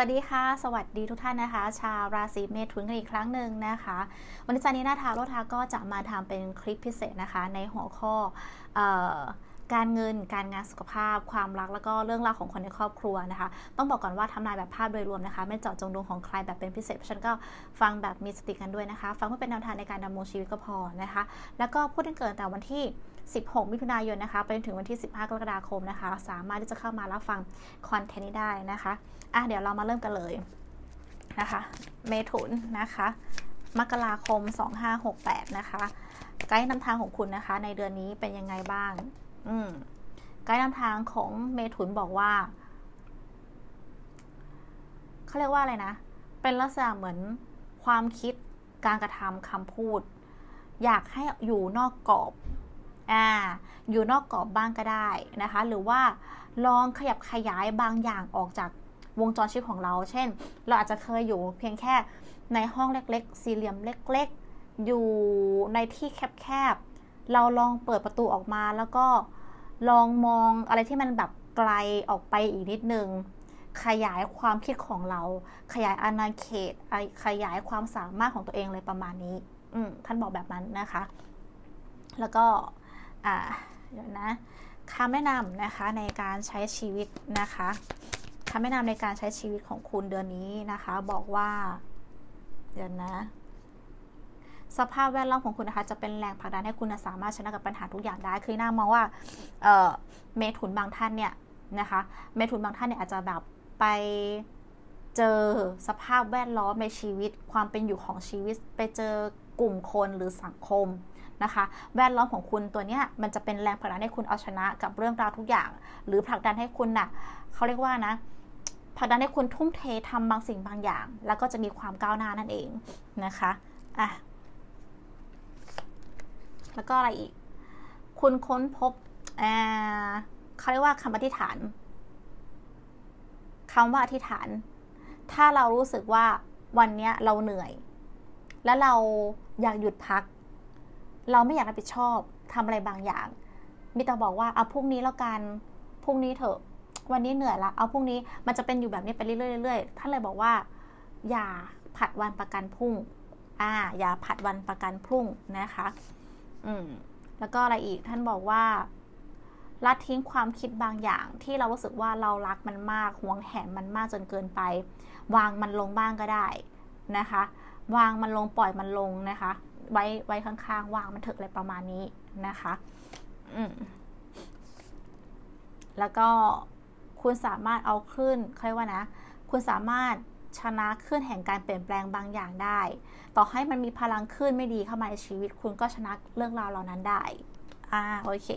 วัสดีค่ะ สวัสดีทุกท่านนะคะ ชาวราศีเมถุนกันอีกครั้งหนึ่งนะคะ วันนี้จันนี้นาทาโรทาก็จะมาทำเป็นคลิปพิเศษนะคะ ในหัวข้อออการเงิน การงานสุขภาพ ความรัก แล้วก็เรื่องราวของคนในครอบครัวนะคะ ต้องบอกก่อนว่าทำนายแบบภาพโดยรวมนะคะ ไม่เจาะจงดวงของใครแบบเป็นพิเศษ เพราะฉันก็ฟังแบบมีสติกันด้วยนะคะ ฟังเพื่อเป็นแนวทางในการดำรงชีวิตก็พอนะคะ แล้วก็พูดถึงเกิดแต่วันที่ 16 มิถุนายนนะคะไปจนถึงวันที่ 15 กรกฎาคมนะคะ สามารถที่จะเข้ามารับฟังคอนเทนต์นี้ได้นะคะอะเดี๋ยวเรามาเริ่มกันเลยนะคะ เมถุนนะคะ มกราคม 2568 นะคะ ไกด์นำทางของคุณนะคะ ในเดือนนี้เป็นยังไงบ้าง อืมไกด์นำทางของเมถุนบอกว่าเขาเรียกว่าอะไรนะ เป็นลักษณะเหมือนความคิดการกระทำคำพูด อยากให้อยู่นอกกรอบ อ่าอยู่นอกกรอบบ้างก็ได้นะคะ หรือว่าลองขยับขยายบางอย่างออกจากวงจรชีวิตของเรา เช่น เราอาจจะเคยอยู่เพียงแค่ในห้องเล็กๆ สี่เหลี่ยมเล็ก ๆ อยู่ในที่แคบๆ เราลองเปิดประตูออกมาแล้วก็ลองมองอะไรที่มันแบบไกลออกไปอีกนิดนึง ขยายความคิดของเรา ขยายอาณาเขต ขยายความสามารถของตัวเองเลยประมาณนี้ท่านบอกแบบนั้นนะคะ แล้วก็ อ่าเดี๋ยวนะคำแนะนำนะคะในการใช้ชีวิตนะคะคำแนะนำในการใช้ชีวิตของคุณเดือนนี้นะคะ บอกว่าเดี๋ยวนะสภาพแวดล้อมของคุณนะคะจะเป็นแรงผลักดันให้คุณสามารถชนะกับปัญหาทุกอย่างได้ คือหน้ามองว่าเเมถุนบางท่านเนี่ยนะคะ เมถุนบางท่านเนี่ยอาจจะแบบไปเจอสภาพแวดล้อมในชีวิต ความเป็นอยู่ของชีวิต ไปเจอกลุ่มคนหรือสังคม นะคะ แวดล้อมของคุณตัวเนี้ยมันจะเป็นแรงผลักดันให้คุณเอาชนะกับเรื่องราวทุกอย่าง หรือผลักดันให้คุณน่ะเขาเรียกว่านะผลักดันให้คุณทุ่มเททำบางสิ่งบางอย่าง แล้วก็จะมีความก้าวหน้านั่นเองนะคะอะแล้วก็อะไรอีก คุณค้นพบเขาเรียกว่าคำอธิษฐานคำว่าอธิษฐาน ถ้าเรารู้สึกว่าวันนี้เราเหนื่อย แล้วเราอยากหยุดพัก เราไม่อยากรับผิดชอบทำอะไรบางอย่าง มีแต่บอกว่าเอาพรุ่งนี้แล้วกันพรุ่งนี้เถอะ วันนี้เหนื่อยละเอาพรุ่งนี้มันจะเป็นอยู่แบบนี้ไปเรื่อยๆท่านเลยบอกว่า อย่าผัดวันประกันพรุ่งอ่าอย่าผัดวันประกันพรุ่งนะคะ อืมแล้วก็อะไรอีกท่านบอกว่าละทิ้งความคิดบางอย่าง ที่เรารู้สึกว่าเรารักมันมากห่วงแหนมันมากจนเกินไป วางมันลงบ้างก็ได้นะคะ วางมันลงปล่อยมันลงนะคะ ไว้ไว้ข้างๆวางมันเถอะอะไรประมาณนี้นะคะอืมแล้วก็คุณสามารถเอาขึ้นค่อยว่านะ คุณสามารถชนะขึ้นแห่งการเปลี่ยนแปลงบางอย่างได้ ต่อให้มันมีพลังขึ้นไม่ดีเข้ามาในชีวิต คุณก็ชนะเรื่องราวเหล่านั้นได้ อ่า โอเค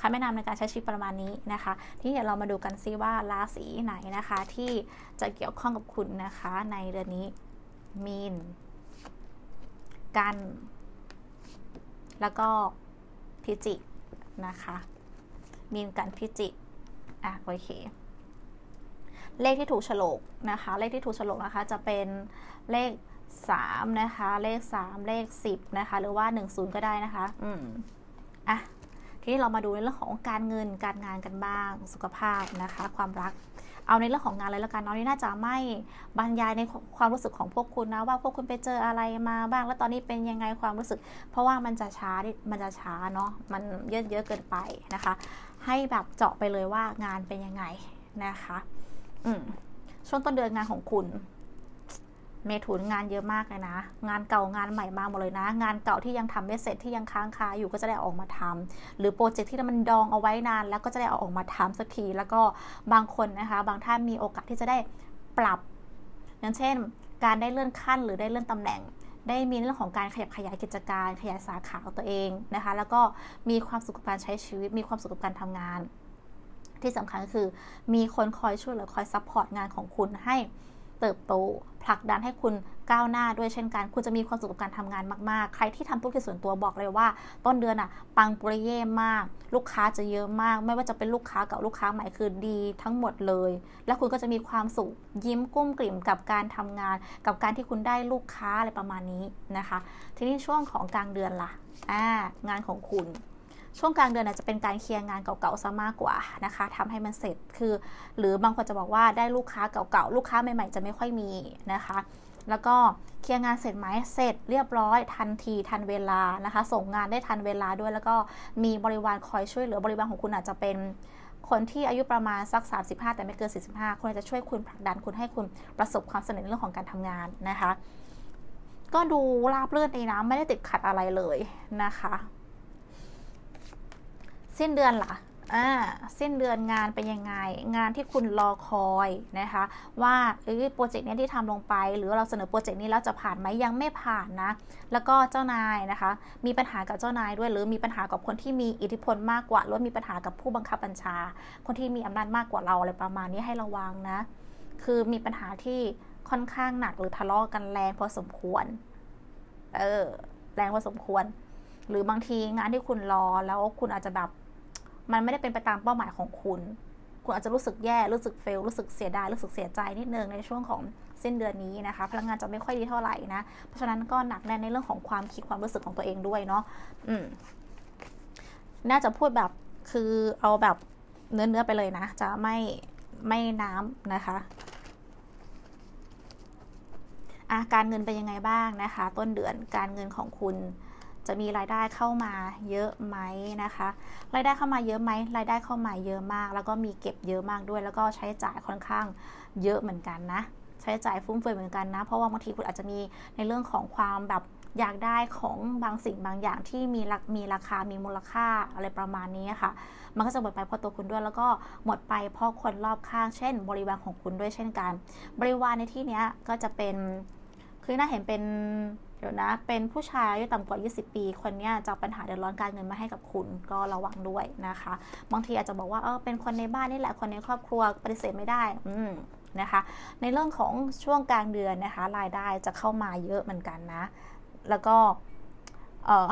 คำแนะนำในการใช้ชีวิตประมาณนี้นะคะ ที่เดี๋ยวเรามาดูกันซิว่าราศีไหนนะคะ ที่จะเกี่ยวข้องกับคุณนะคะ ในเดือนนี้มีน กัน แล้วก็พิจิกนะคะ มีนกันพิจิกอะโอเค เลขที่ถูกฉลกนะคะ เลขที่ถูกฉลกนะคะ จะเป็นเลข3นะคะ เลข 3 เลข 10 นะคะ หรือว่า 10 ก็ได้นะคะ อืมอะ ทีนี้เรามาดูในเรื่องของการเงินการงานกันบ้าง สุขภาพนะคะ ความรัก เอาในเรื่องของงานเลยและกันเนาะนี่น่าจะไม่บรรยายในความรู้สึกของพวกคุณนะว่าพวกคุณไปเจออะไรมาบ้าง แล้วตอนนี้เป็นยังไงความรู้สึก เพราะว่ามันจะช้ามันจะช้าเนาะมันเยอะเยอะเกินไปนะคะ ให้แบบเจาะไปเลยว่างานเป็นยังไงนะคะ อืมช่วงต้นเดือนงานของคุณ เมถุนงานเยอะมากเลยนะ งานเก่างานใหม่มาหมดเลยนะ งานเก่าที่ยังทำไม่เสร็จที่ยังค้างคาอยู่ก็จะได้ออกมาทำหรือโปรเจกต์ที่มันดองเอาไว้นาน แล้วก็จะได้เอาออกมาทำสักที แล้วก็บางคนนะคะ บางท่านมีโอกาสที่จะได้ปรับ อย่างเช่น การได้เลื่อนขั้นหรือได้เลื่อนตำแหน่ง ได้มีเรื่องของการขยับขยายกิจการ ขยายสาขาของตัวเองนะคะ แล้วก็มีความสุขกับการใช้ชีวิต มีความสุขกับการทำงาน ที่สำคัญคือ มีคนคอยช่วยเหลือคอยซัพพอร์ตงานของคุณให้ เติบโตผลักดันให้คุณก้าวหน้าด้วยเช่นกัน คุณจะมีความสุขกับการทำงานมากๆ ใครที่ทำธุรกิจส่วนตัวบอกเลยว่า ต้นเดือนอะปังปุริเย่มาก ลูกค้าจะเยอะมาก ไม่ว่าจะเป็นลูกค้าเก่าลูกค้าใหม่คือดีทั้งหมดเลย และคุณก็จะมีความสุขยิ้มกุ้มกลิ่มกับการทำงาน กับการที่คุณได้ลูกค้าอะไรประมาณนี้นะคะ ทีนี้ช่วงของกลางเดือนล่ะอ่างานของคุณ ช่วงกลางเดือนอาจจะเป็นการเคลียร์งานเก่าๆซะมากกว่านะคะทำให้มันเสร็จคือ หรือบางคนจะบอกว่าได้ลูกค้าเก่าๆลูกค้าใหม่ๆจะไม่ค่อยมีนะคะ แล้วก็เคลียร์งานเสร็จไหมเสร็จเรียบร้อย ทันทีทันเวลานะคะ ส่งงานได้ทันเวลาด้วย แล้วก็มีบริวารคอยช่วยเหลือบริวารของคุณอาจจะเป็นคนที่อายุประมาณสัก 35 แต่ไม่เกิน 45 คนจะช่วยคุณผลักดันคุณให้คุณประสบความสำเร็จในเรื่องของการทำงานนะคะ ก็ดูราบเรื่อนดีนะ ไม่ได้ติดขัดอะไรเลยนะคะ สิ้นเดือนล่ะอ่าสิ้นเดือนงานเป็นยังไง งานที่คุณรอคอยนะคะ ว่าเอ้ยโปรเจกต์นี้ที่ทำลงไป หรือเราเสนอโปรเจกต์นี้แล้วจะผ่านไหมยังไม่ผ่านนะ แล้วก็เจ้านายนะคะ มีปัญหากับเจ้านายด้วย หรือมีปัญหากับคนที่มีอิทธิพลมากกว่า หรือมีปัญหากับผู้บังคับบัญชา คนที่มีอำนาจมากกว่าเราอะไรประมาณนี้ให้ระวังนะ คือมีปัญหาที่ค่อนข้างหนักหรือทะเลาะกันแรงพอสมควร เออ แรงพอสมควร หรือบางทีงานที่คุณรอแล้วคุณอาจจะแบบ มันไม่ได้เป็นไปตามเป้าหมายของคุณ คุณอาจจะรู้สึกแย่ รู้สึกเฟล รู้สึกเสียดาย รู้สึกเสียใจนิดนึงในช่วงของสิ้นเดือนนี้นะคะ พลังงานจะไม่ค่อยดีเท่าไหร่นะ เพราะฉะนั้นก็หนักแน่นในเรื่องของความคิดความรู้สึกของตัวเองด้วยเนาะ อืม น่าจะพูดแบบคือเอาแบบเนื้อเนื้อไปเลยนะ จะไม่ไม่น้ำนะคะอาการเงินเป็นยังไงบ้างนะคะ ต้นเดือนการเงินของคุณ จะมีรายได้เข้ามาเยอะไหมนะคะ รายได้เข้ามาเยอะไหมรายได้เข้ามาเยอะมาก แล้วก็มีเก็บเยอะมากด้วย แล้วก็ใช้จ่ายค่อนข้างเยอะเหมือนกันนะ ใช้จ่ายฟุ่มเฟือยเหมือนกันนะ เพราะว่าบางทีคุณอาจจะมีในเรื่องของความแบบอยากได้ของบางสิ่งบางอย่างที่มีรักมีราคา มีมูลค่าอะไรประมาณนี้ค่ะ มันก็จะหมดไปเพราะตัวคุณด้วย แล้วก็หมดไปเพราะคนรอบข้าง เช่น บริวารของคุณด้วยเช่นกัน บริวารในที่นี้ก็จะเป็น คือน่าเห็นเป็น ดี๋ยวนะ เป็นผู้ชายอายุต่ำกว่า 20 ปี คนนี้จะปัญหาเดือดร้อนการเงินมาให้กับคุณก็ระวังด้วยนะคะ บางทีอาจจะบอกว่าเออเป็นคนในบ้านนี่แหละคนในครอบครัวปฏิเสธไม่ได้อืมนะคะ ในเรื่องของช่วงกลางเดือนนะคะรายได้จะเข้ามาเยอะเหมือนกันนะ แล้วก็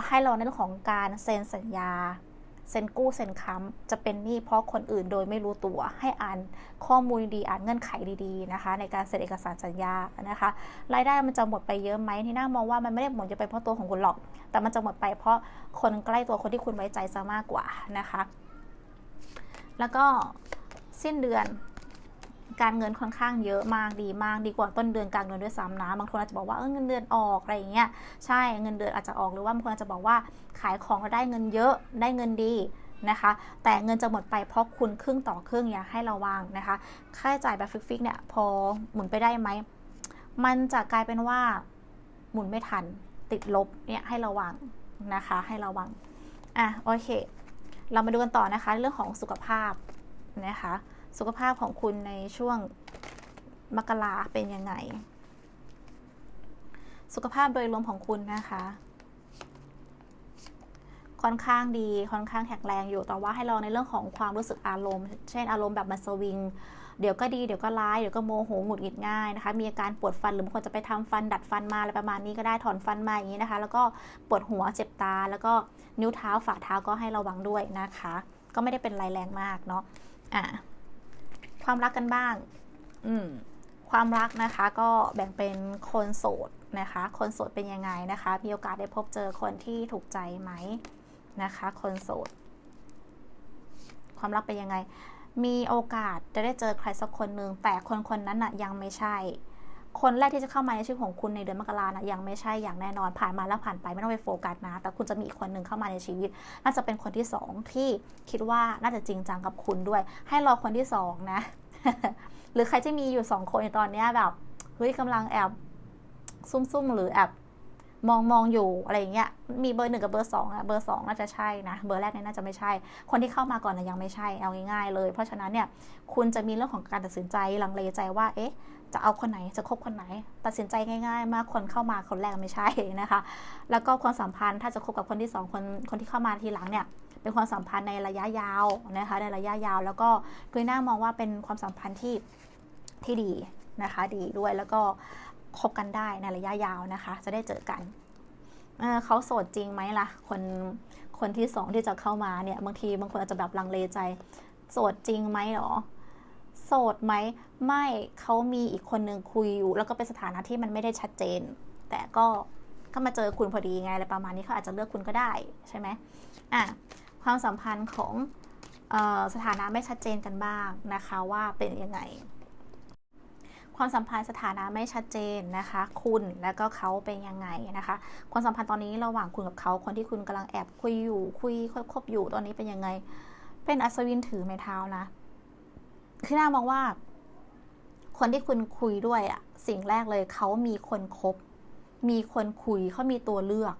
ให้เราในเรื่องของการเซ็นสัญญา เซ็นกู้เซ็นค้ำจะเป็นหนี้เพราะคนอื่นโดยไม่รู้ตัวให้อ่านข้อมูลดีอ่านเงื่อนไขดีๆนะคะ ในการเซ็นเอกสารสัญญานะคะ รายได้มันจะหมดไปเยอะไหมที่น่ามองว่ามันไม่ได้หมดจะไปเพราะตัวของคุณหรอก แต่มันจะหมดไปเพราะคนใกล้ตัวคนที่คุณไว้ใจซะมากกว่านะคะ แล้วก็สิ้นเดือน การเงินค่อนข้างเยอะมากดีมากดีกว่าต้นเดือนกลางเดือนด้วยซ้ำนะบางคนอาจจะบอกว่าเออเงินเดือนออกอะไรอย่างเงี้ยใช่เงินเดือนอาจจะออกหรือว่าบางคนอาจจะบอกว่าขายของได้เงินเยอะได้เงินดีนะคะ แต่เงินจะหมดไปเพราะคุณครึ่งต่อครึ่งอย่าให้ระวังนะคะ ค่าใช้จ่ายแบบฟิกๆเนี่ยพอหมุนไปได้ไหมมันจะกลายเป็นว่าหมุนไม่ทันติดลบเนี่ยให้ระวังนะคะให้ระวังอะโอเค เรามาดูกันต่อนะคะเรื่องของสุขภาพนะคะ สุขภาพของคุณในช่วงมกราเป็นยังไง สุขภาพโดยรวมของคุณนะคะ ค่อนข้างดีค่อนข้างแข็งแรงอยู่แต่ว่าให้เราในเรื่องของความรู้สึกอารมณ์ เช่นอารมณ์แบบมันสวิงเดี๋ยวก็ดีเดี๋ยวก็ร้ายเดี๋ยวก็โมโหหงุดหงิดง่ายนะคะ มีอาการปวดฟันหรือบางคนจะไปทำฟันดัดฟันมาอะไรประมาณนี้ก็ได้ถอนฟันมาอย่างนี้นะคะ แล้วก็ปวดหัวเจ็บตา แล้วก็นิ้วเท้าฝ่าเท้าก็ให้ระวังด้วยนะคะ ก็ไม่ได้เป็นไรแรงมากเนาะอะ ความรักกันบ้าง อืมความรักนะคะก็แบ่งเป็นคนโสดนะคะ คนโสดเป็นยังไงนะคะ มีโอกาสได้พบเจอคนที่ถูกใจไหมนะคะ คนโสด ความรักเป็นยังไง มีโอกาสจะได้เจอใครสักคนหนึ่งแต่คนคนนั้นน่ะยังไม่ใช่ คนแรกที่จะเข้ามาในชีวิตของคุณในเดือนมกรานะยังไม่ใช่อย่างแน่นอนผ่านมาแล้วผ่านไปไม่ต้องไปโฟกัสนะ แต่คุณจะมีอีกคนหนึ่งเข้ามาในชีวิต น่าจะเป็นคนที่สองที่คิดว่าน่าจะจริงจังกับคุณด้วย ให้รอคนที่สองนะหรือใครที่มีอยู่สองคนในตอนนี้แบบเฮ้ยกำลังแอบซุ่มๆ หรือแอบ มองมองอยู่อะไรเงี้ยมีเบอร์หนึ่งกับเบอร์สองอะเบอร์สองน่าจะใช่นะเบอร์แรกเนี่ยน่าจะไม่ใช่ คนที่เข้ามาก่อนนะยังไม่ใช่เอาง่ายๆเลย เพราะฉะนั้นเนี่ยคุณจะมีเรื่องของการตัดสินใจลังเลใจว่าเอ๊ะจะเอาคนไหนจะคบคนไหน ตัดสินใจง่ายๆ มากคนเข้ามาคนแรกไม่ใช่นะคะ แล้วก็ความสัมพันธ์ถ้าจะคบกับคนที่สองคนคนที่เข้ามาทีหลังเนี่ยเป็นความสัมพันธ์ในระยะยาวนะคะในระยะยาว แล้วก็กุยหน้ามองว่าเป็นความสัมพันธ์ที่ที่ดีนะคะ ดีด้วยแล้วก็ คบกันได้ในระยะยาวนะคะ จะได้เจอกันเขาโสดจริงไหมล่ะ คนคนที่สองที่จะเข้ามาเนี่ย บางทีบางคนอาจจะแบบลังเลใจ โสดจริงไหมหรอ โสดไหมไม่เขามีอีกคนนึงคุยอยู่แล้วก็เป็นสถานะที่มันไม่ได้ชัดเจน แต่ก็ก็มาเจอคุณพอดีไงอะไรประมาณนี้เขาอาจจะเลือกคุณก็ได้ใช่ไหมอะความสัมพันธ์ของออสถานะไม่ชัดเจนกันบ้างนะคะว่าเป็นยังไง ความสัมพันธ์สถานะไม่ชัดเจนนะคะ คุณแล้วก็เขาเป็นยังไงนะคะ ความสัมพันธ์ตอนนี้ระหว่างคุณกับเขาคนที่คุณกำลังแอบคุยอยู่คุยคบอยู่ตอนนี้เป็นยังไง เป็นอัศวินถือไม้เท้านะคือน่ามองว่า คนที่คุณคุยด้วยอะสิ่งแรกเลยเขามีคนคบ มีคนคุยเขามีตัวเลือก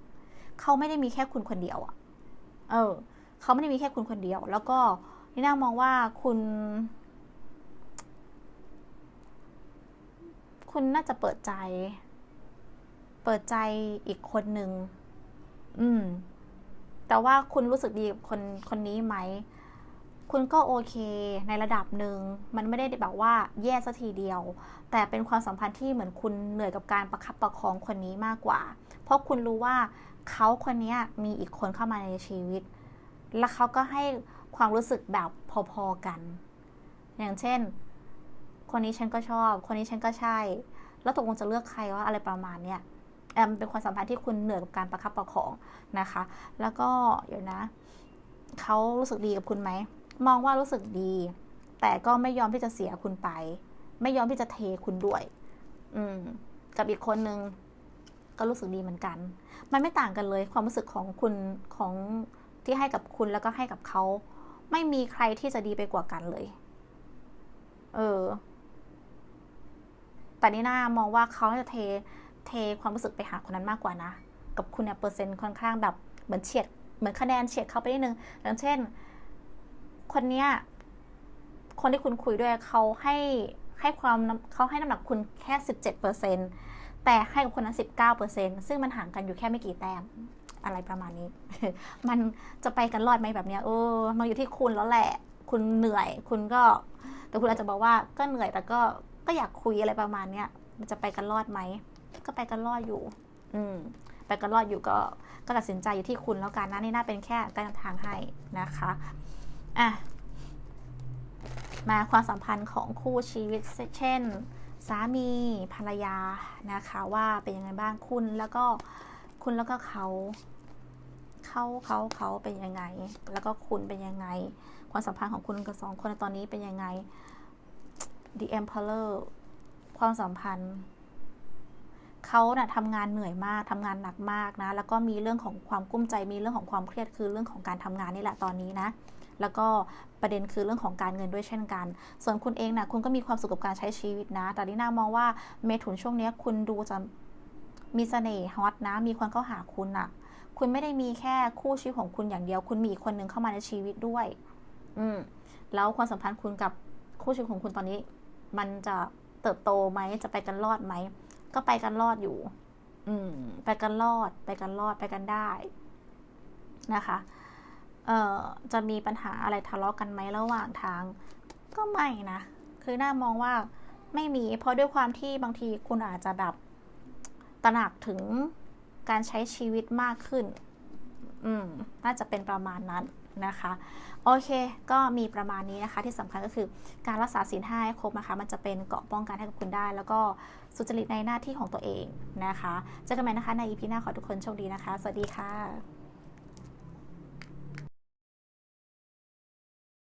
เขาไม่ได้มีแค่คุณคนเดียวอะเออเขาไม่ได้มีแค่คุณคนเดียว แล้วก็นี่น่ามองว่าคุณ คุณน่าจะเปิดใจ เปิดใจอีกคนหนึ่งอืม แต่ว่าคุณรู้สึกดีกับคนคนนี้ไหม คุณก็โอเคในระดับหนึ่ง มันไม่ได้แบบว่าแย่สัทีเดียว แต่เป็นความสัมพันธ์ที่เหมือนคุณเหนื่อยกับการประคับประคองคนนี้มากกว่า เพราะคุณรู้ว่าเขาคนนี้มีอีกคนเข้ามาในชีวิต แล้วเขาก็ให้ความรู้สึกแบบพอๆกัน อย่างเช่น คนนี้ฉันก็ชอบ คนนี้ฉันก็ใช่ แล้วตกลงจะเลือกใครว่าอะไรประมาณเนี้ยแอมเป็นความสัมพันธ์ที่คุณเหนื่อยกับการประคับประคองนะคะ แล้วก็เดี๋ยวนะเขารู้สึกดีกับคุณไหม มองว่ารู้สึกดี แต่ก็ไม่ยอมที่จะเสียคุณไป ไม่ยอมที่จะเทคุณด้วย อืม กับอีกคนนึงก็รู้สึกดีเหมือนกัน มันไม่ต่างกันเลย ความรู้สึกของคุณของที่ให้กับคุณแล้วก็ให้กับเขา ไม่มีใครที่จะดีไปกว่ากันเลย เออ แต่นี่น่ามองว่าเขาจะเทเทความรู้สึกไปหาคนนั้นมากกว่านะ กับคุณเนี่ยเปอร์เซ็นต์ค่อนข้างแบบเหมือนเฉียดเหมือนคะแนนเฉียดเขาไปนิดนึงอย่างเช่น คนเนี้ยคนที่คุณคุยด้วยเขาให้ให้ความเขาให้น้ำหนักคุณแค่สิบเจ็ดเปอร์เซ็นแต่ให้กับคนนั้นสิบเก้าเปอร์เซ็นซึ่งมันห่างกันอยู่แค่ไม่กี่แต้มอะไรประมาณนี้ มันจะไปกันรอดไหมแบบเนี้ยเออมันอยู่ที่คุณแล้วแหละ คุณเหนื่อย คุณก็ แต่คุณอาจจะบอกว่าก็เหนื่อยแต่ก็ ก็อยากคุยอะไรประมาณเนี้ยมันจะไปกันรอดไหมก็ไปกันรอดอยู่ อืมไปกันรอดอยู่ก็ก็ตัดสินใจอยู่ที่คุณแล้วกันนะนี่น่าเป็นแค่การนำทางให้นะคะอะมาความสัมพันธ์ของคู่ชีวิตเช่น สามีภรรยานะคะว่าเป็นยังไงบ้างคุณแล้วก็คุณแล้วก็เขาเขาเขาเขาเป็นยังไง แล้วก็คุณเป็นยังไง ความสัมพันธ์ของคุณกับสองคนในตอนนี้เป็นยังไง The Emperor ความสัมพันธ์เขาเนะ่ะทำงานเหนื่อยมากทำงานหนักมากนะ แล้วก็มีเรื่องของความกุ้มใจ มีเรื่องของความเครียด คือเรื่องของการทำงานนี่แหละตอนนี้นะ แล้วก็ประเด็นคือเรื่องของการเงินด้วยเช่นกัน ส่วนคุณเองนะคุณก็มีความสุขกับการใช้ชีวิตนะ แต่ดิน่ามองว่าเมถุนช่วงนี้คุณดูจะมีเสน่ห์ฮอตนะ มีคนเข้าหาคุณอะคุณไม่ได้มีแค่คู่ชีวิตของคุณอย่างเดียว คุณมีอีกคนนึงเข้ามาในชีวิตด้วย อืม แล้วความสัมพันธ์คุณกับคู่ชีวิตของคุณตอนนี้ มันจะเติบโตไหมจะไปกันรอดไหมก็ไปกันรอดอยู่ อืม ไปกันรอด ไปกันรอดไปกันได้นะคะ เอ่อ จะมีปัญหาอะไรทะเลาะกันไหมระหว่างทาง ก็ไม่นะ คือน่ามองว่าไม่มี เพราะด้วยความที่บางทีคุณอาจจะแบบตระหนักถึงการใช้ชีวิตมากขึ้น อืม น่าจะเป็นประมาณนั้น นะคะโอเค ก็มีประมาณนี้นะคะ ที่สำคัญก็คือการรักษาศีลห้าให้ครบนะคะ มันจะเป็นเกาะป้องกันให้กับคุณได้ แล้วก็สุจริตในหน้าที่ของตัวเองนะคะ เจอกันใหม่นะคะในอีพีหน้าขอทุกคนโชคดีนะคะ สวัสดีค่ะ